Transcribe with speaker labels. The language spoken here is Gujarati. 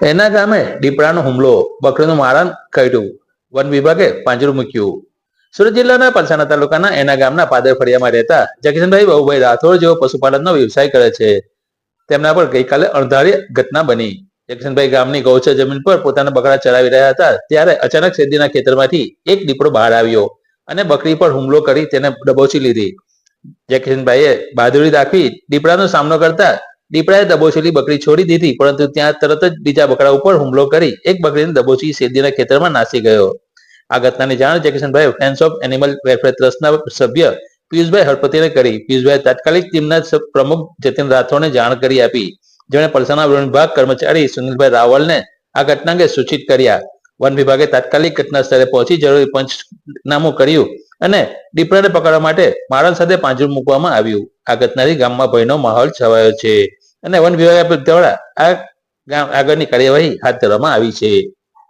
Speaker 1: એના ગામે દીપડાનો હુમલો, બકરીનું મારણ કર્યું વન વિભાગે પાંજરું મૂક્યું. સુરત જિલ્લાના પલસાણા તાલુકાના એના ગામના પાદર ફળિયામાં રહેતા જગીશનભાઈ બાબુભાઈ રાઠોડ જેઓ પશુપાલનનો વ્યવસાય કરે છે. તેમના પર ગઈકાલે અણધારી ઘટના બની. જગીશનભાઈ ગામની ગૌચર જમીન પર પોતાના બકરા ચરાવી રહ્યા હતા, ત્યારે અચાનક શેરડીના ખેતરમાંથી એક દીપડો બહાર આવ્યો અને બકરી પર હુમલો કરી તેને દબોચી લીધી. જયકિશનભાઈએ બહાદુરી દાખવી દીપડાનો સામનો કરતા દીપડાએ દબોચેલી બકરી છોડી દીધી, પરંતુ ત્યાં તરત જ બીજા બકરા ઉપર હુમલો કરી એક બકરીને દબોચી શેરડીના ખેતરમાં નાસી ગયો. આ ઘટનાની જાણ જયકિશનભાઈ ફ્રેન્ડ્સ ઓફ એનિમલ વેલફેર ટ્રસ્ટના સભ્ય પિયુષભાઈ હળપતિને કરી. પિયુષભાઈ તાત્કાલિક ટીમના પ્રમુખ જતીન રાઠોડને જાણ કરી આપી. જેણે પલસાના વન વિભાગ કર્મચારી સુનિલભાઈ રાવલને આ ઘટના અંગે સૂચિત કર્યા. વન વિભાગે તાત્કાલિક ઘટના સ્થળે પહોંચી જરૂરી પંચનામું કર્યું અને દીપડાને પકડવા માટે મારણ સાથે પાંજરું મૂકવામાં આવ્યું. આ ઘટનાથી ગામમાં ભયનો માહોલ છવાયો છે. અને વન વિભાગ દ્વારા આ ગામ આગળની કાર્યવાહી હાથ ધરવામાં આવી છે.